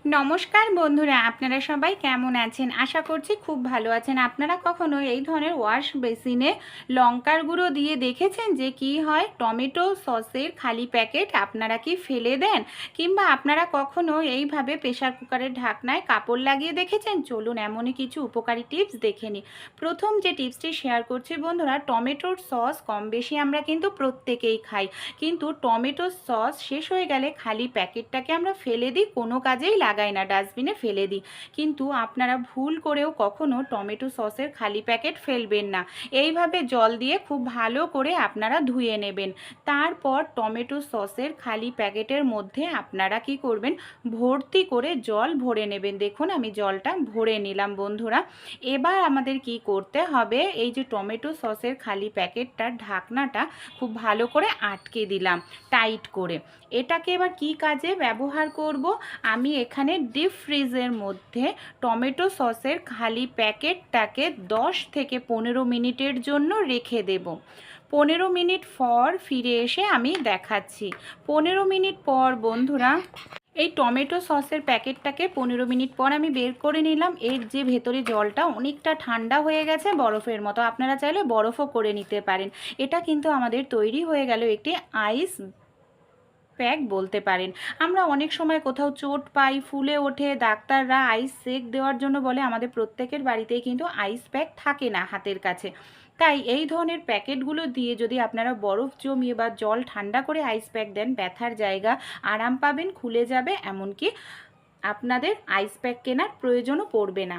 নমস্কার বন্ধুরা, আপনারা সবাই কেমন আছেন? আশা করছি খুব ভালো আছেন। আপনারা কখনো এই ধরনের ওয়াশ বেসিনে লঙ্কার গুঁড়ো দিয়ে দেখেছেন যে কি হয়? টমেটো সসের খালি প্যাকেট আপনারা কি ফেলে দেন? কিংবা আপনারা কখনো এইভাবে প্রেশার কুকারের ঢাকনায় কাপড় লাগিয়ে দেখেছেন? চলুন এমনই কিছু উপকারী টিপস দেখে নিই। প্রথম যে টিপসটি শেয়ার করছি বন্ধুরা, টমেটোর সস কম বেশি আমরা কিন্তু প্রত্যেকেই খাই। কিন্তু টমেটোর সস শেষ হয়ে গেলে খালি প্যাকেটটাকে আমরা ফেলে দিই, কোনো কাজেই লাগাই না, ডাস্টবিনে ফেলে দিই। কিন্তু আপনারা ভুল করেও কখনো টমেটো সসের খালি প্যাকেট ফেলবেন না। এইভাবে জল দিয়ে খুব ভালো করে আপনারা ধুয়ে নেবেন। তারপর টমেটো সসের খালি প্যাকেটের মধ্যে আপনারা কি করবেন? ভর্তি করে জল ভরে নেবেন। দেখুন, আমি জলটা ভরে নিলাম, বন্ধুরা। এবার আমাদের কি করতে হবে? এই যে টমেটো সসের খালি প্যাকেটটার ঢাকনাটা খুব ভালো করে আটকে দিলাম, টাইট করে। এটাকে এবার কি কাজে ব্যবহার করব? আমি এখানে ডিপ ফ্রিজের মধ্যে টমেটো সসের খালি প্যাকেটটাকে 10 থেকে পনেরো মিনিটের জন্য রেখে দেব। পনেরো মিনিট পর ফিরে এসে আমি দেখাচ্ছি। পনেরো মিনিট পর, বন্ধুরা, এই টমেটো সসের প্যাকেটটাকে পনেরো মিনিট পর আমি বের করে নিলাম। এর যে ভেতরে জলটা অনেকটা ঠান্ডা হয়ে গেছে, বরফের মতো। আপনারা চাইলে বরফও করে নিতে পারেন। এটা কিন্তু আমাদের তৈরি হয়ে গেল একটি আইস প্যাক বলতে পারেন। আমরা অনেক সময় কোথাও চোট পাই, ফুলে ওঠে, ডাক্তাররা আইস সেক দেওয়ার জন্য বলে আমাদের প্রত্যেকের বাড়িতেই কিন্তু আইস প্যাক থাকে না হাতের কাছে। তাই এই ধরনের প্যাকেটগুলো দিয়ে যদি আপনারা বরফ জমিয়ে বা জল ঠান্ডা করে আইস প্যাক দেন, ব্যথার জায়গা আরাম পাবেন, খুলে যাবে, এমনকি আপনাদের আইস প্যাক কেনার প্রয়োজনও পড়বে না।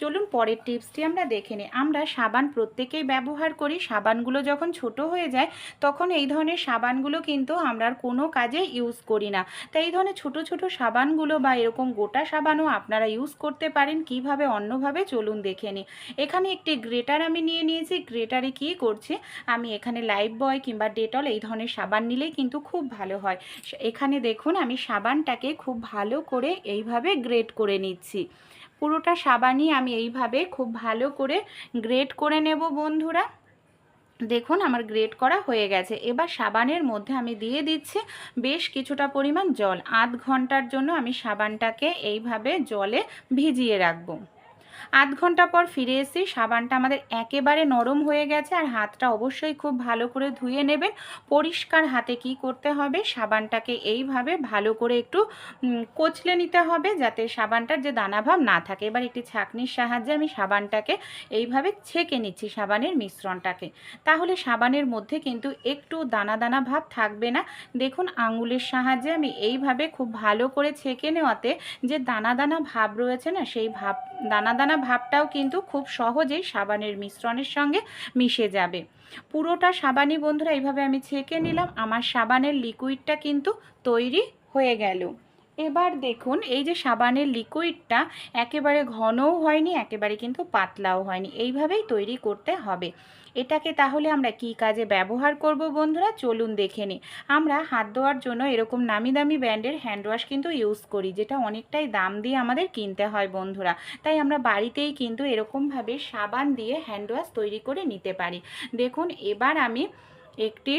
চলুন পরের টিপসটি আমরা দেখে নিই। আমরা সাবান প্রত্যেকেই ব্যবহার করি। সাবানগুলো যখন ছোট হয়ে যায়, তখন এই ধরনের সাবানগুলো কিন্তু আমরা কোনো কাজে ইউজ করি না। তাই এই ধরনের ছোট ছোট সাবানগুলো বা এরকম গোটা সাবানও আপনারা ইউজ করতে পারেন। কীভাবে অন্যভাবে চলুন দেখে নিই। এখানে একটি গ্রেটার আমি নিয়ে নিয়েছি। গ্রেটারে কি করছি? আমি এখানে লাইফ বয় কিংবা ডেটল এই ধরনের সাবান নিলেই কিন্তু খুব ভালো হয়। এখানে দেখুন, আমি সাবানটাকে খুব ভালো করে এইভাবে গ্রেট করে নিচ্ছি। পুরোটা সাবানই আমি এইভাবে খুব ভালো করে গ্রেট করে নেব বন্ধুরা। দেখুন আমার গ্রেট করা হয়ে গেছে। এবার সাবানের মধ্যে আমি দিয়ে দিচ্ছি বেশ কিছুটা পরিমাণ জল। আধ ঘণ্টার জন্য আমি সাবানটাকে এইভাবে জলে ভিজিয়ে রাখব। আধ ঘণ্টা পর ফিরে এসেছি সাবানটা আমাদের একেবারে নরম হয়ে গেছে আর হাতটা অবশ্যই খুব ভালো করে ধুয়ে নেবেন। পরিষ্কার হাতে কি করতে হবে? সাবানটাকে এইভাবে ভালো করে একটু কচলে নিতে হবে যাতে সাবানটার যে দানাভাব না থাকে। এবার একটি ছাঁকনির সাহায্যে আমি সাবানটাকে এইভাবে ছেঁকে নিচ্ছি সাবানের মিশ্রণটাকে। তাহলে সাবানের মধ্যে কিন্তু একটু দানা দানা ভাব থাকবে না। দেখুন আঙুলের সাহায্যে আমি এইভাবে খুব ভালো করে ছেঁকে নেওয়াতে যে দানা দানা ভাব রয়েছে না, সেই ভাব, দানা দানা ভাবটাও কিন্তু খুব সহজেই সাবানের মিশ্রণের সঙ্গে মিশে যাবে। পুরোটা সাবানই বন্ধুরা এইভাবে আমি ছেঁকে নিলাম। আমার সাবানের লিকুইডটা কিন্তু তৈরি হয়ে গেল। এবার দেখুন, এই যে সাবানের লিকুইডটা একেবারে ঘনও হয়নি, একেবারে কিন্তু পাতলাও হয়নি। এইভাবেই তৈরি করতে হবে। এটাকে তাহলে আমরা কি কাজে ব্যবহার করব বন্ধুরা? চলুন দেখে নিই। আমরা হাত ধোয়ার জন্য এরকম নামি দামি ব্র্যান্ডের হ্যান্ড ওয়াশ কিন্তু ইউজ করি, যেটা অনেকটাই দাম দিয়ে আমাদের কিনতে হয় বন্ধুরা। তাই আমরা বাড়িতেই কিন্তু এরকমভাবে সাবান দিয়ে হ্যান্ড ওয়াশ তৈরি করে নিতে পারি। দেখুন, এবার আমি একটি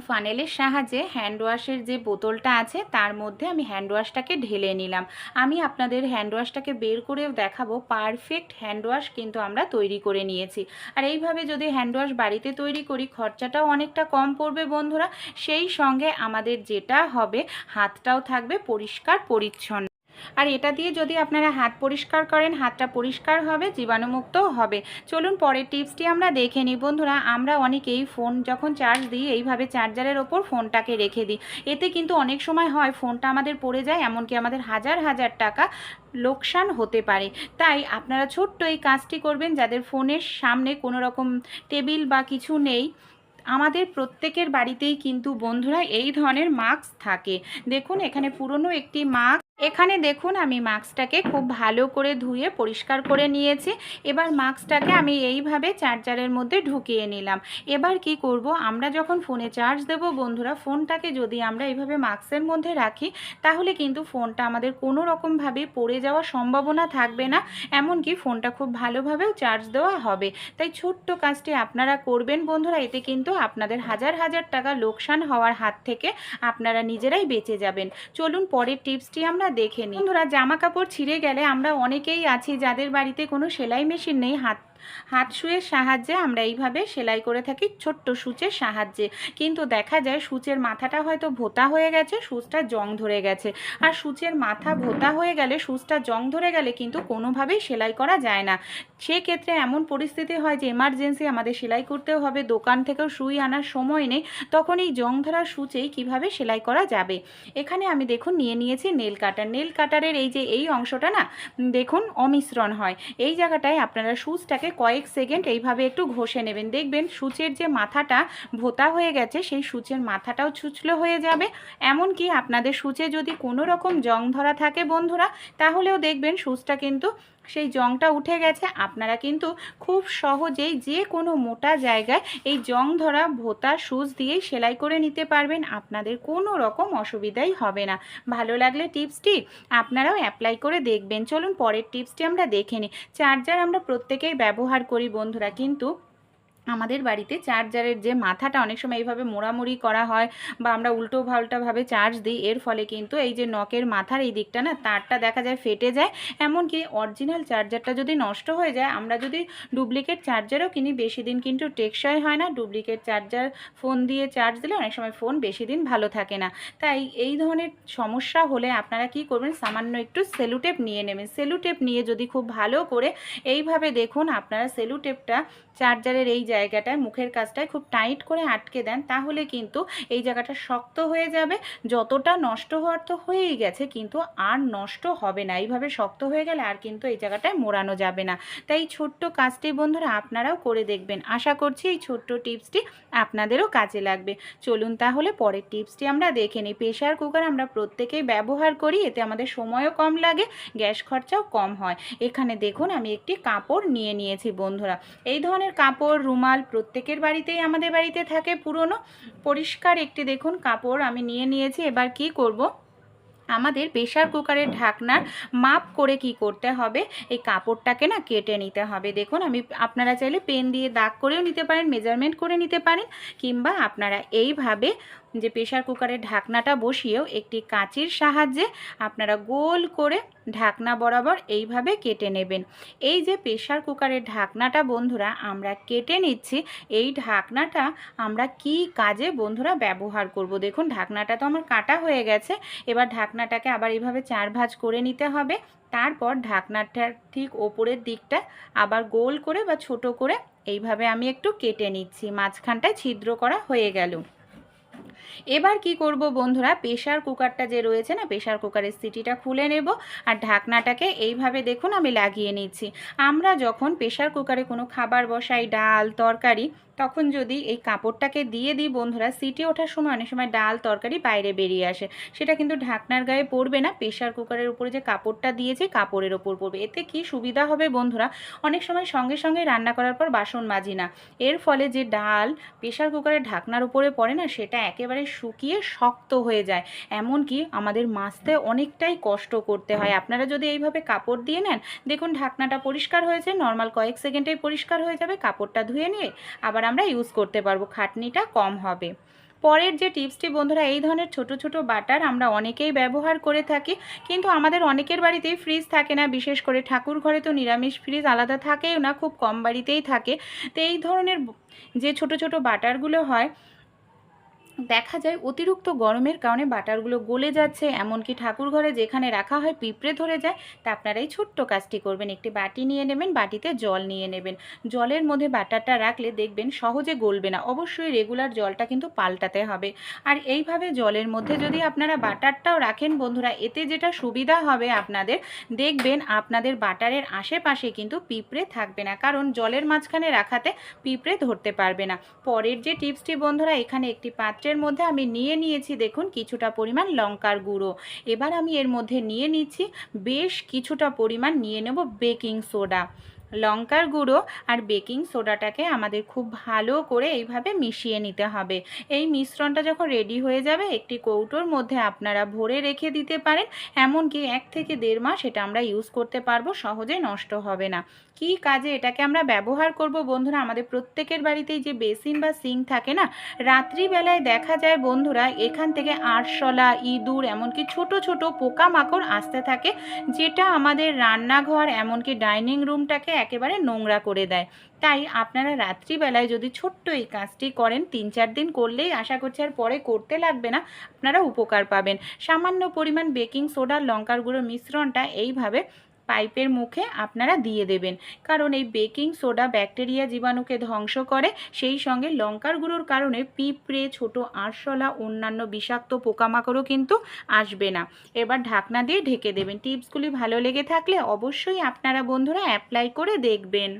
ফানেলের সাহায্যে হ্যান্ড ওয়াশের যে বোতলটা আছে, তার মধ্যে আমি হ্যান্ড ওয়াশটাকে ঢেলে নিলাম। আমি আপনাদের হ্যান্ড ওয়াশটাকে বের করেও দেখাবো, পারফেক্ট হ্যান্ড ওয়াশ কিন্তু আমরা তৈরি করে নিয়েছি। আর এইভাবে যদি হ্যান্ড ওয়াশ বাড়িতে তৈরি করি, খরচাটাও অনেকটা কম পড়বে বন্ধুরা। সেই সঙ্গে আমাদের যেটা হবে, হাতটাও থাকবে পরিষ্কার, পরিচ্ছন্ন। আর এটা দিয়ে যদি আপনারা হাত পরিষ্কার করেন, হাতটা পরিষ্কার হবে জীবাণুমুক্ত হবে। চলুন পরের টিপসটি আমরা দেখে নিই। বন্ধুরা, আমরা অনেকেই ফোন, যখন চার্জ দিই, এইভাবে চার্জারের ওপর ফোনটাকে রেখে দিই। এতে কিন্তু অনেক সময় হয় ফোনটা আমাদের পড়ে যায়, এমনকি আমাদের হাজার হাজার টাকা লোকসান হতে পারে। তাই আপনারা ছোট্ট এই কাজটি করবেন, যাদের ফোনের সামনে কোনো রকম টেবিল বা কিছু নেই। আমাদের প্রত্যেকের বাড়িতেই কিন্তু বন্ধুরা এই ধরনের মাস্ক থাকে। দেখুন, এখানে পুরনো একটি মাস্ক এখানে দেখুন আমি মাস্কটাকে খুব ভালো করে ধুয়ে পরিষ্কার করে নিয়েছি। এবার মাস্কটাকে আমি এইভাবে চার্জারের মধ্যে ঢুকিয়ে নিলাম। এবার কি করব? আমরা যখন ফোনে চার্জ দেব, বন্ধুরা, ফোনটাকে যদি আমরা এইভাবে মাস্কের মধ্যে রাখি, তাহলে কিন্তু ফোনটা আমাদের কোনো রকমভাবে পড়ে যাওয়ার সম্ভাবনা থাকবে না। এমনকি ফোনটা খুব ভালোভাবেও চার্জ দেওয়া হবে। তাই ছোট্ট কাজটি আপনারা করবেন, বন্ধুরা। এতে কিন্তু আপনাদের হাজার হাজার টাকা লোকসান হওয়ার হাত থেকে আপনারা নিজেরাই বেঁচে যাবেন। চলুন পরের টিপসটি আমরা আমরা দেখে নিই। বন্ধুরা জামা কাপড় ছিঁড়ে গেলে আমরা অনেকেই আছি যাদের বাড়িতে কোনো সেলাই মেশিন নেই, হাত হাত শুয়ের সাহায্যে আমরা এইভাবে সেলাই করে থাকি ছোট্ট সূচের সাহায্যে। কিন্তু দেখা যায় সূচের মাথাটা হয়তো ভোতা হয়ে গেছে, সূচটা জং ধরে গেছে। আর সূচের মাথা ভোতা হয়ে গেলে, সূচটা জং ধরে গেলে কিন্তু কোনোভাবেই সেলাই করা যায় না। সেক্ষেত্রে এমন পরিস্থিতি হয় যে এমার্জেন্সি আমাদের সেলাই করতেও হবে, দোকান থেকেও সুই আনার সময় নেই তখন এই জং ধরা সূচেই কীভাবে সেলাই করা যাবে? এখানে আমি দেখুন নিয়ে নিয়েছি নেল কাটার নেল কাটারের এই যে এই অংশটা না, দেখুন অমিশ্রণ হয়। এই জায়গাটায় আপনারা সুচটাকে কয়েক সেকেন্ড এইভাবে একটু ঘষে নেবেন। দেখবেন সূচের যে মাথাটা ভোতা হয়ে গেছে, সেই সূচের মাথাটাও ছুচলো হয়ে যাবে। এমনকি আপনাদের সূচে যদি কোনো রকম জং ধরা থাকে বন্ধুরা, তাহলেও দেখবেন সূচটা কিন্তু সেই জংটা উঠে গেছে। আপনারা কিন্তু খুব সহজেই যে কোনো মোটা জায়গায় এই জং ধরা ভোতা সুচ দিয়েই সেলাই করে নিতে পারবেন। আপনাদের কোনো রকম অসুবিধাই হবে না। ভালো লাগলে টিপসটি আপনারাও অ্যাপ্লাই করে দেখবেন। চলুন পরের টিপসটি আমরা দেখে নিই। চার্জার আমরা প্রত্যেকেই ব্যবহার করি বন্ধুরা। কিন্তু আমাদের বাড়িতে চার্জারের যে মাথাটা অনেক সময় এইভাবে মোড়ামুড়ি করা হয় বা আমরা উল্টো পাল্টাভাবে চার্জ দিই, এর ফলে কিন্তু এই যে নকের মাথার এই দিকটা না, তারটা দেখা যায় ফেটে যায়। এমনকি অরিজিনাল চার্জারটা যদি নষ্ট হয়ে যায়, আমরা যদি ডুপ্লিকেট চার্জারও কিনি, বেশি দিন কিন্তু টেকসই হয় না। ডুপ্লিকেট চার্জার ফোন দিয়ে চার্জ দিলে অনেক সময় ফোন বেশি দিন ভালো থাকে না। তাই এই ধরনের সমস্যা হলে আপনারা কি করবেন, সামান্য একটু সেলুটেপ নিয়ে নেবেন। সেলুটেপ নিয়ে যদি খুব ভালো করে এইভাবে দেখুন, আপনারা সেলুটেপটা চার্জারের এই জায়গাটায় মুখের কাজটায় খুব টাইট করে আটকে দেন, তাহলে কিন্তু এই জায়গাটা শক্ত হয়ে যাবে। যতটা নষ্ট হওয়ার তো হয়েই গেছে, কিন্তু আর নষ্ট হবে না। এইভাবে শক্ত হয়ে গেলে আর কিন্তু এই জায়গাটায় মোড়ানো যাবে না। তাই ছোট্ট কাজটি বন্ধুরা আপনারাও করে দেখবেন। আশা করছি এই ছোট্ট টিপসটি আপনাদেরও কাজে লাগবে। চলুন তাহলে পরের টিপসটি আমরা দেখে নিই। প্রেশার কুকার আমরা প্রত্যেকেই ব্যবহার করি, এতে আমাদের সময়ও কম লাগে, গ্যাস খরচাও কম হয়। এখানে দেখুন, আমি একটি কাপড় নিয়ে নিয়েছি বন্ধুরা। এই ধরনের কাপড়, রুমাল প্রত্যেকের বাড়িতেই আমাদের বাড়িতে থাকে পুরনো। পরিষ্কার একটি দেখুন, কাপড় আমি নিয়ে নিয়েছি, এবার কি করব? আমাদের প্রেশার কুকারের ঢাকনার মাপ করে কি করতে হবে? এই কাপড়টাকে না কেটে নিতে হবে। দেখুন, আমি আপনারা চাইলে পেন দিয়ে দাগ করেও নিতে পারেন, মেজারমেন্ট করে নিতে পারেন, কিংবা আপনারা এইভাবে যে প্রেশার কুকারের ঢাকনাটা বসিয়েও একটি কাঁচির সাহায্যে আপনারা গোল করে ঢাকনা বরাবর এইভাবে কেটে নেবেন। এই যে প্রেশার কুকারের ঢাকনাটা বন্ধুরা, আমরা কেটে নিচ্ছি। এই ঢাকনাটা আমরা কি কাজে বন্ধুরা ব্যবহার করব? দেখুন, ঢাকনাটা তো আমার কাটা হয়ে গেছে। এবার ঢাকনাটাকে আবার এইভাবে চার ভাঁজ করে নিতে হবে। তারপর ঢাকনাটার ঠিক ওপরের দিকটা আবার গোল করে বা ছোট করে এইভাবে আমি একটু কেটে নিচ্ছি। মাঝখানটায় ছিদ্র করা হয়ে গেল। এবার কি করব বন্ধুরা? প্রেশার কুকারটা যে রয়েছে না প্রেশার কুকারের সিটিটা খুলে নেব আর ঢাকনাটাকে এইভাবে দেখুন আমি লাগিয়ে নিচ্ছি। আমরা যখন প্রেশার কুকারে কোনো খাবার বসাই, ডাল, তরকারি, তখন যদি এই কাপড়টাকে দিয়ে দিই বন্ধুরা, সিটি ওঠার সময় অনেক সময় ডাল, তরকারি বাইরে বেরিয়ে আসে। সেটা কিন্তু ঢাকনার গায়ে পড়বে না প্রেশার কুকারের উপরে যে কাপড়টা দিয়েছে কাপড়ের ওপর পড়বে। এতে কি সুবিধা হবে বন্ধুরা? অনেক সময় সঙ্গে সঙ্গে রান্না করার পর বাসন মাজি না। এর ফলে যে ডাল প্রেশার কুকারের ঢাকনার উপরে পড়ে না, সেটা একেবারে শুকিয়ে শক্ত হয়ে যায়। এমনকি আমাদের মাজতে অনেকটাই কষ্ট করতে হয়। আপনারা যদি এইভাবে কাপড় দিয়ে নেন, দেখুন ঢাকনাটা পরিষ্কার হয়েছে নর্মাল কয়েক সেকেন্ডেই পরিষ্কার হয়ে যাবে, কাপড়টা ধুয়ে নিয়ে আবার আমরা ইউজ করতে পারব, খাটনিটা কম হবে। পরের যে টিপসটি, বন্ধুরা, এই ধরনের ছোট ছোট বাটার আমরা অনেকেই ব্যবহার করে থাকি, কিন্তু আমাদের অনেকের বাড়িতেই ফ্রিজ থাকে না, বিশেষ করে ঠাকুর ঘরে তো নিরামিষ ফ্রিজ আলাদা থাকেও না, খুব কম বাড়িতেই থাকে। তো এই ধরনের যে ছোট ছোট বাটারগুলো হয় দেখা যায় অতিরিক্ত গরমের কারণে বাটারগুলো গলে যাচ্ছে। এমনকি ঠাকুর ঘরে যেখানে রাখা হয় পিঁপড়ে ধরে যায়, তা আপনারা এই ছোট্ট কাজটি করবেন। একটি বাটি নিয়ে নেবেন, বাটিতে জল নিয়ে নেবেন। জলের মধ্যে বাটারটা রাখলে দেখবেন সহজে গলবে না। অবশ্যই রেগুলার জলটা কিন্তু পাল্টাতে হবে। আর এইভাবে জলের মধ্যে যদি আপনারা বাটারটাও রাখেন বন্ধুরা, এতে যেটা সুবিধা হবে আপনাদের, দেখবেন আপনাদের বাটারের আশেপাশে কিন্তু পিঁপড়ে থাকবে না। কারণ জলের মাঝখানে রাখাতে পিঁপড়ে ধরতে পারবে না। পরের যে টিপসটি বন্ধুরা, এখানে একটি পাত্রে পাত্রের মধ্যে আমি নিয়ে নিয়েছি, দেখুন কিছুটা পরিমাণ লঙ্কার গুঁড়ো। এবার আমি এর মধ্যে নিয়ে নিচ্ছি, বেশ কিছুটা পরিমাণ নিয়ে নেব বেকিং সোডা। লঙ্কার গুঁড়ো আর বেকিং সোডাটাকে আমাদের খুব ভালো করে এইভাবে মিশিয়ে নিতে হবে। এই মিশ্রণটা যখন রেডি হয়ে যাবে, একটি কৌটোর মধ্যে আপনারা ভরে রেখে দিতে পারেন, এমনকি এক থেকে দেড় মাস এটা আমরা ইউজ করতে পারব, সহজে নষ্ট হবে না। কী কাজে এটাকে আমরা ব্যবহার করব বন্ধুরা? আমাদের প্রত্যেকের বাড়িতেই যে বেসিন বা সিঙ্ক থাকে না, রাত্রিবেলায় দেখা যায় বন্ধুরা, এখান থেকে আরশলা, ইঁদুর, এমনকি ছোট ছোট পোকামাকড় আসতে থাকে, যেটা আমাদের রান্নাঘর, এমনকি ডাইনিং রুমটাকে একেবারে নোংরা করে দেয়। তাই আপনারা রাত্রিবেলায় যদি ছোট্ট এই কাজটি করেন, তিন চার দিন করলেই আশা করছি আর পরে করতে লাগবে না, আপনারা উপকার পাবেন। সামান্য পরিমাণ বেকিং সোডা, লঙ্কার গুঁড়োর মিশ্রণটা এইভাবে পাইপের মুখে আপনারা দিয়ে দেবেন। কারণ এই বেকিং সোডা ব্যাকটেরিয়া জীবাণুকে ধ্বংস করে, সেই সঙ্গে লঙ্কার গুঁড়োর কারণে পিঁপড়ে, ছোট আরশলা, অন্যান্য বিষাক্ত পোকামাকড়ও কিন্তু আসবে না। এবার ঢাকনা দিয়ে ঢেকে দেবেন। টিপসগুলি ভালো লেগে থাকলে অবশ্যই আপনারা বন্ধুরা অ্যাপ্লাই করে দেখবেন।